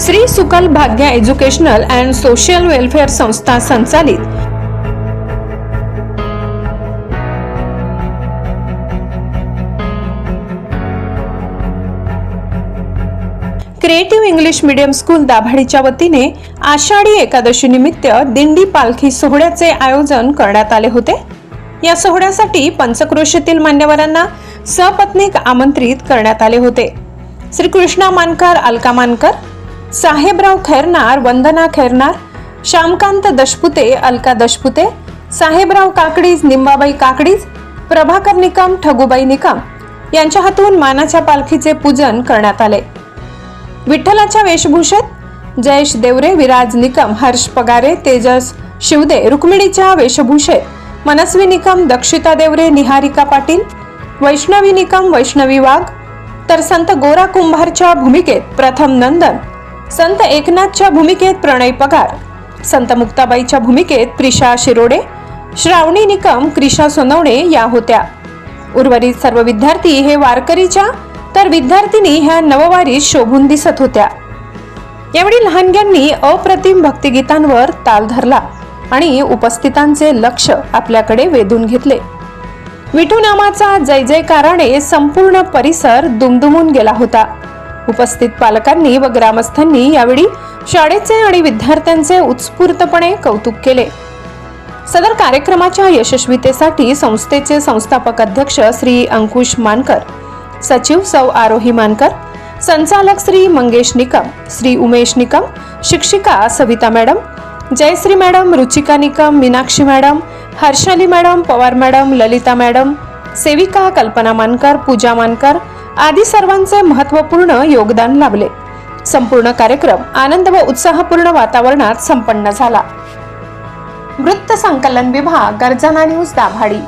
श्री सुकल भाग्य educational and social welfare संस्था संचालित. क्रिएटिव्ह इंग्लिश मीडियम स्कूल दाभाडीच्या वतीने आषाढी एकादशी निमित्त दिंडी पालखी सोहळ्याचे आयोजन करण्यात आले होते. या सोहळ्यासाठी पंचक्रोशीतील मान्यवरांना सपत्नीक आमंत्रित करण्यात आले होते. श्री कृष्णा मानकर अलका मानकर साहेबराव खैरनार वंदना खैरनार श्यामकांत दशपुते अलका दशपुते साहेबराव काकडीज निंबाबाई काकडीज प्रभाकर निकम ठगुबाई निकम यांच्या हातून मानाच्या पालखीचे पूजन करण्यात आले. विठ्ठलाच्या वेशभूषेत जयेश देवरे विराज निकम हर्ष पगारे तेजस शिवदे रुक्मिणीच्या वेशभूषेत मनस्वी निकम दक्षिता देवरे निहारिका पाटील वैष्णवी निकम वैष्णवी वाघ तर संत गोरा कुंभारच्या भूमिकेत प्रथम नंदन संत एकनाथच्या भूमिकेत प्रणय पगार. संत मुक्ताबाईच्या भूमिकेत प्रिशा शिरोडे श्रावणी निकम क्रिशा सोनवणे या होत्या. उर्वरित सर्व विद्यार्थी हे वारकरीच्या तर विद्यार्थिनी ह्या नववारीत शोभून दिसत होत्या. यावेळी लहानग्यांनी अप्रतिम भक्तिगीतांवर ताल धरला आणि उपस्थितांचे लक्ष आपल्याकडे वेधून घेतले. विठू नामाचा जय जयकाराने संपूर्ण परिसर दुमदुमून गेला होता. उपस्थित पालकांनी व ग्रामस्थांनी यावेळी शाळेचे आणि विद्यार्थ्यांचे उत्स्फूर्तपणे कौतुक केले. सदर कार्यक्रमाच्या यशस्वीतेसाठी संस्थेचे संस्थापक अध्यक्ष श्री अंकुश मानकर सचिव सौ आरोही मानकर संचालक श्री मंगेश निकम श्री उमेश निकम शिक्षिका Savita madam Jayashree madam Ruchika Nikam Meenakshi madam Harshali madam Pawar madam Lalita madam सेविका कल्पना मानकर पूजा मानकर आदी सर्वांचे महत्त्वपूर्ण योगदान लाभले. संपूर्ण कार्यक्रम आनंद व उत्साहपूर्ण वातावरणात संपन्न झाला. वृत्त संकलन विभाग गर्जना न्यूज दाभाडी.